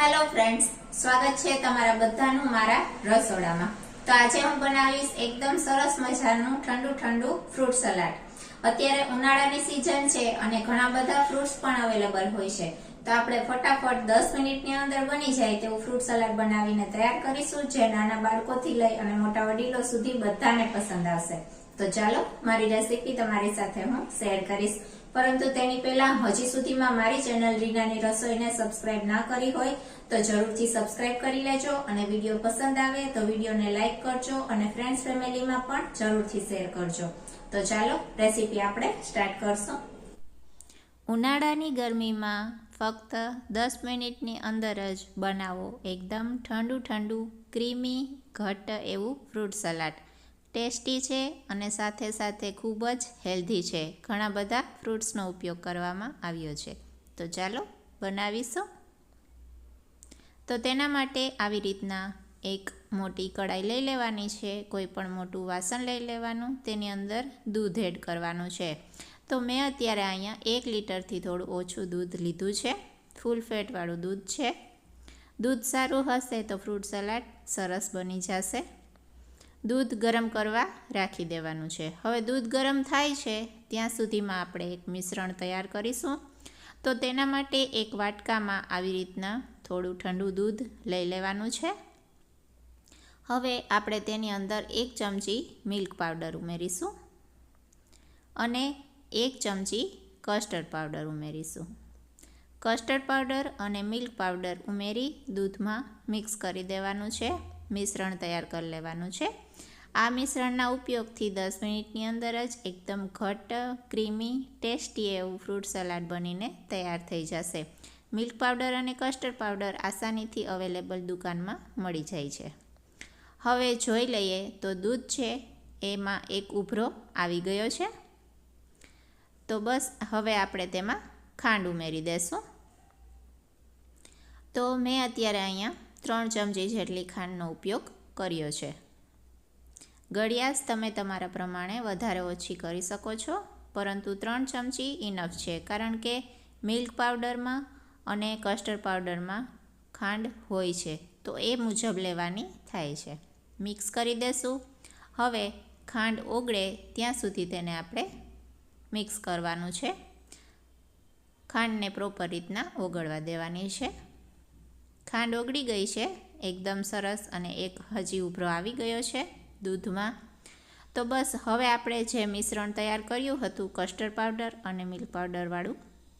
Hello friends સ્વાગત છે તમારા બધાનું મારા રસોડામાં. તો આજે હું બનાવીશ એકદમ સરસ મજાનું ઠંડુ ઠંડુ ફ્રૂટ સલાડ અત્યારે ઉનાળાની સિઝન છે અને ઘણા બધા ફ્રૂટ્સ પણ અવેલેબલ હોય છે. તો આપણે ફટાફટ 10 મિનિટની અંદર બની જાય તેવું ફ્રૂટ સલાડ બનાવીને તૈયાર કરીશું, જે નાના બાળકોથી લઈ અને મોટા વડીલો સુધી બધાને પસંદ આવશે. તો ચાલો, મારી રેસીપી તમારી સાથે હું શેર કરીશ. પરંતુ તેની પહેલા હજી સુધીમાં મારી ચેનલ રીનાની રસોઈને સબસ્ક્રાઇબ ના કરી હોય તો જરૂરથી સબસ્ક્રાઇબ કરી લેજો અને વીડિયો પસંદ આવે તો વિડીયોને લાઇક કરજો અને ફ્રેન્ડ્સ ફેમિલીમાં પણ જરૂરથી શેર કરજો. તો ચાલો રેસીપી આપણે સ્ટાર્ટ કરશું. ઉનાળાની ગરમીમાં ફક્ત દસ મિનિટની અંદર જ બનાવો. એકદમ ઠંડુ ઠંડુ, ક્રીમી, ઘટ્ટ એવું ફ્રૂટ સલાડ. ટેસ્ટી છે અને સાથે સાથે ખૂબ જ હેલ્ધી છે. ઘણા બધા ફ્રૂટ્સનો ઉપયોગ કરવામાં આવ્યો છે. તો ચાલો બનાવીશું. તો તેના માટે આવી રીતના એક મોટી કડાઈ લઈ લેવાની છે. કોઈ પણ મોટું વાસણ લઈ લેવાનું. તેની અંદર દૂધ એડ કરવાનું છે. તો મેં અત્યારે અહીંયા એક લીટરથી થોડું ઓછું દૂધ લીધું છે. ફૂલ ફેટવાળું દૂધ છે. દૂધ સારું હશે તો ફ્રૂટ સલાડ સરસ બની જશે. દૂધ ગરમ કરવા રાખી દેવાનું છે. હવે દૂધ ગરમ થાય છે, ત્યાં સુધીમાં આપણે એક મિશ્રણ તૈયાર કરીશું. તો તેના માટે એક વાટકામાં આવી રીતના થોડું ઠંડુ દૂધ લઈ લેવાનું છે. હવે આપણે તેની અંદર એક ચમચી મિલ્ક પાવડર ઉમેરીશું અને એક ચમચી કસ્ટર્ડ પાવડર ઉમેરીશું. કસ્ટર્ડ પાવડર અને મિલ્ક પાવડર ઉમેરી દૂધમાં મિક્સ કરી દેવાનું છે. મિશ્રણ તૈયાર કરી લેવાનું છે. આ મિશ્રણના ઉપયોગથી દસ મિનિટની અંદર જ એકદમ ઘટ ક્રીમી, ટેસ્ટી એવું ફ્રૂટ સલાડ બનીને તૈયાર થઈ જશે. મિલ્ક પાવડર અને કસ્ટર્ડ પાવડર આસાનીથી અવેલેબલ દુકાનમાં મળી જાય છે. હવે જોઈ લઈએ તો દૂધ છે, એમાં એક ઉભરો આવી ગયો છે. તો બસ હવે આપણે તેમાં ખાંડ ઉમેરી દેશું. તો મેં અત્યારે અહીંયા ત્રણ ચમચી જેટલી ખાંડનો ઉપયોગ કર્યો છે. ગળિયાસ તમે તમારા પ્રમાણે વધારે ઓછી કરી શકો છો, પરંતુ ત્રણ ચમચી ઇનફ છે, કારણ કે મિલ્ક પાવડરમાં અને કસ્ટર્ડ પાવડરમાં ખાંડ હોય છે, તો એ મુજબ લેવાની થાય છે. મિક્સ કરી દેશું. હવે ખાંડ ઓગળે ત્યાં સુધી તેને આપણે મિક્સ કરવાનું છે. ખાંડને પ્રોપર રીતના ઓગળવા દેવાની છે. ખાંડ ઓગળી ગઈ છે, એકદમ સરસ અને એક હજી ઉભરો આવી ગયો છે દૂધમાં. તો બસ, હવે આપણે જે મિશ્રણ તૈયાર કર્યું હતું કસ્ટર્ડ પાવડર અને મિલ્ક પાવડરવાળું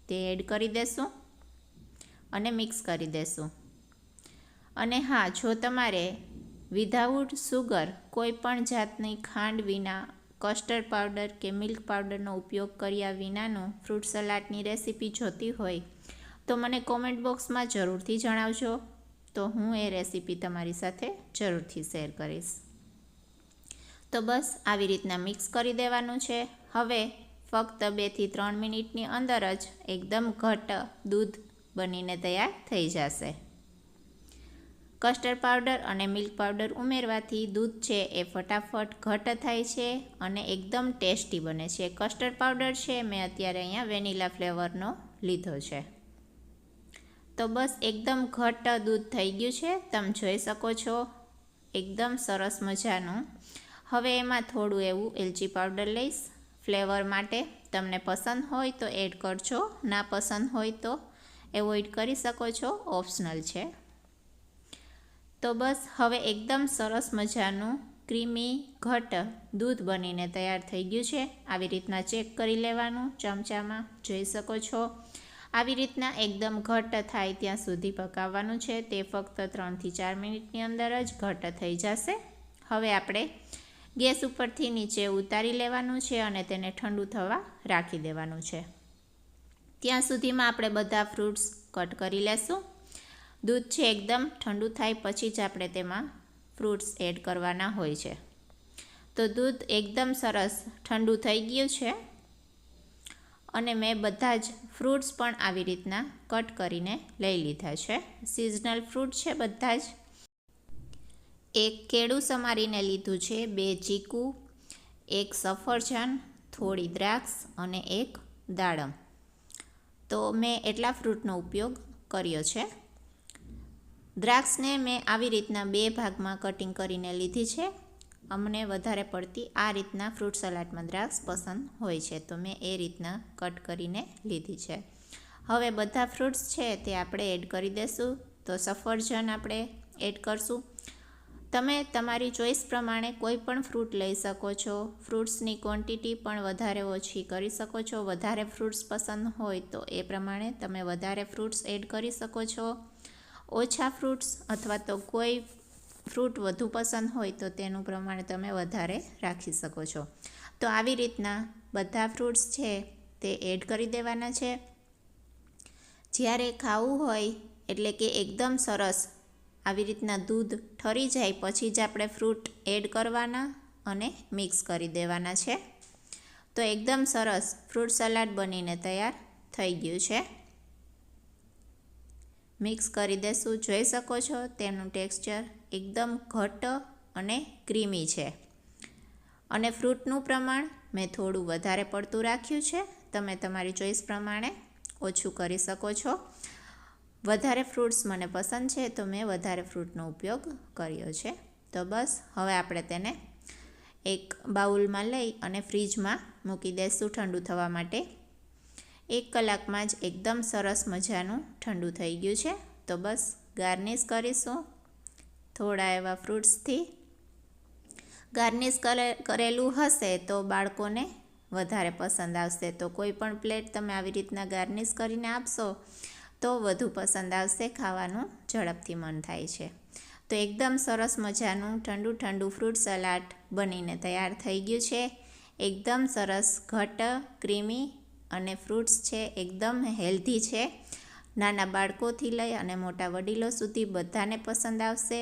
તે એડ કરી દેશું અને મિક્સ કરી દેશું. અને હા, જો તમારે વિધાઉટ સુગર કોઈ પણ જાતની ખાંડ વિના કસ્ટર્ડ પાવડર કે મિલ્ક પાવડરનો ઉપયોગ કર્યા વિનાનું ફ્રૂટ સલાડની રેસીપી જોતી હોય તો મને કોમેન્ટ બોક્સમાં જરૂરથી જણાવજો. તો હું એ રેસીપી તમારી સાથે જરૂરથી શેર કરીશ. તો બસ આવી રીતના મિક્સ કરી દેવાનું છે. હવે ફક્ત બેથી ત્રણ મિનિટની અંદર જ એકદમ ઘટ દૂધ બનીને તૈયાર થઈ જશે. કસ્ટર્ડ પાવડર અને મિલ્ક પાવડર ઉમેરવાથી દૂધ છે એ ફટાફટ ઘટ થાય છે અને એકદમ ટેસ્ટી બને છે. કસ્ટર્ડ પાવડર છે, મેં અત્યારે અહીંયા વેનીલા ફ્લેવરનો લીધો છે. તો બસ એકદમ ઘટ્ટ દૂધ થઈ ગયું છે. તમે જોઈ શકો છો. એકદમ સરસ મજાનું. હવે એમાં થોડું એવું એલચી પાવડર લઈશ. ફ્લેવર માટે તમને પસંદ હોય તો એડ કરજો. ના પસંદ હોય તો એવોઇડ કરી શકો છો. ઓપ્શનલ છે. તો બસ હવે એકદમ સરસ મજાનું ક્રીમી ઘટ દૂધ બનીને તૈયાર થઈ ગયું છે. આવી રીતના ચેક કરી લેવાનું. ચમચામાં જોઈ શકો છો. આવી રીતના એકદમ ઘટ્ટ થાય ત્યાં સુધી પકાવવાનું છે. તે ફક્ત ત્રણથી ચાર મિનિટની અંદર જ ઘટ્ટ થઈ જશે. હવે આપણે ગેસ ઉપરથી નીચે ઉતારી લેવાનું છે અને તેને ઠંડુ થવા રાખી દેવાનું છે. ત્યાં સુધીમાં આપણે બધા ફ્રૂટ્સ કટ કરી લેશું. દૂધ છે એકદમ ઠંડુ થાય પછી જ આપણે તેમાં ફ્રૂટ્સ એડ કરવાના હોય છે. તો દૂધ એકદમ સરસ ઠંડુ થઈ ગયું છે. અને મેં બધા જ ફ્રૂટ્સ પણ આવી રીતના કટ કરીને લઈ લીધા છે. સિઝનલ ફ્રૂટ છે બધા જ. એક કેળું સમારીને લીધું છે, બે ચીકુ, એક સફરજન, થોડી દ્રાક્ષ અને એક દાડમ. તો મેં એટલા ફ્રૂટનો ઉપયોગ કર્યો છે. દ્રાક્ષને મેં આવી રીતના બે ભાગમાં કટિંગ કરીને લીધી છે. અમને વધારે પડતી આ રીતના ફ્રૂટ સલાડમાં દ્રાક્ષ પસંદ હોય છે. તો મેં એ રીતના કટ કરીને લીધી છે. હવે બધા ફ્રૂટ્સ છે તે આપણે એડ કરી દઈશું તો સફરજન આપણે એડ કરશું. તમે તમારી ચોઈસ પ્રમાણે કોઈ પણ ફ્રૂટ લઈ શકો છો. ફ્રૂટ્સની ક્વોન્ટિટી પણ વધારે ઓછી કરી શકો છો. વધારે ફ્રૂટ્સ પસંદ હોય તો એ પ્રમાણે તમે વધારે ફ્રૂટ્સ એડ કરી શકો છો. ઓછા ફ્રૂટ્સ અથવા તો કોઈ ફ્રૂટ વધુ પસંદ હોય તો તેનું પ્રમાણ તમે વધારે રાખી શકો છો. તો આવી રીતના બધા ફ્રૂટ્સ છે તે એડ કરી દેવાના છે. જ્યારે ખાવું હોય, એટલે કે એકદમ સરસ આવી રીતના દૂધ ઠરી જાય, પછી જ આપણે ફ્રૂટ એડ કરવાના અને મિક્સ કરી દેવાના છે. તો એકદમ સરસ ફ્રૂટ સલાડ બનીને તૈયાર થઈ ગયું છે. મિક્સ કરી દેશું, જોઈ શકો છો તેનું ટેક્સચર એકદમ ઘટ અને ક્રીમી છે. અને ફ્રૂટનું પ્રમાણ મેં થોડું વધારે પડતું રાખ્યું છે. તમે તમારી ચોઈસ પ્રમાણે ઓછું કરી શકો છો. વધારે ફ્રૂટ્સ મને પસંદ છે, તો મેં વધારે ફ્રૂટનો ઉપયોગ કર્યો છે. તો બસ, હવે આપણે તેને એક બાઉલમાં લઈ અને ફ્રીજમાં મૂકી દઈશું ઠંડુ થવા માટે. એક કલાકમાં જ એકદમ સરસ મજાનું ઠંડુ થઈ ગયું છે. તો બસ, ગાર્નિશ કરીશું. થોડા એવા ફ્રૂટ્સથી ગાર્નિશ કરેલું હશે તો બાળકોને વધારે પસંદ આવશે. તો કોઈ પણ પ્લેટ તમે આવી રીતના ગાર્નિશ કરીને આપશો તો વધુ પસંદ આવશે, ખાવાનું ઝડપથી મન થાય છે. તો એકદમ સરસ મજાનું ઠંડુ ઠંડુ ફ્રૂટ સલાડ બનીને તૈયાર થઈ ગયું છે. એકદમ સરસ ઘટ ક્રીમી અને ફ્રૂટ્સ છે, એકદમ હેલ્ધી છે. નાના બાળકોથી લઈ અને મોટા વડીલો સુધી બધાને પસંદ આવશે.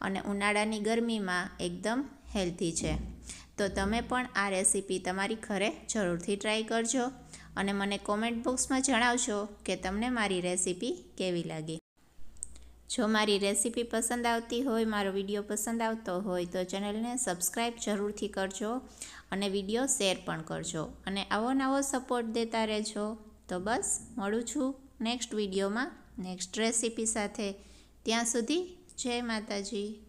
અને ઉનાળાની ગરમીમાં એકદમ હેલ્ધી છે. તો તમે પણ આ રેસીપી તમારી ઘરે જરૂરથી ટ્રાય કરજો અને મને કોમેન્ટ બોક્સમાં જણાવજો કે તમને મારી રેસીપી કેવી લાગી. જો મારી રેસીપી પસંદ આવતી હોય, મારો વીડિયો પસંદ આવતો હોય, તો ચેનલને સબસ્ક્રાઈબ જરૂરથી કરજો અને વીડિયો શેર પણ કરજો અને આવો નવો સપોર્ટ દેતા રહેજો. તો બસ, મળું છું નેક્સ્ટ વિડીયોમાં, નેક્સ્ટ રેસીપી સાથે. ત્યાં સુધી જય માતાજી.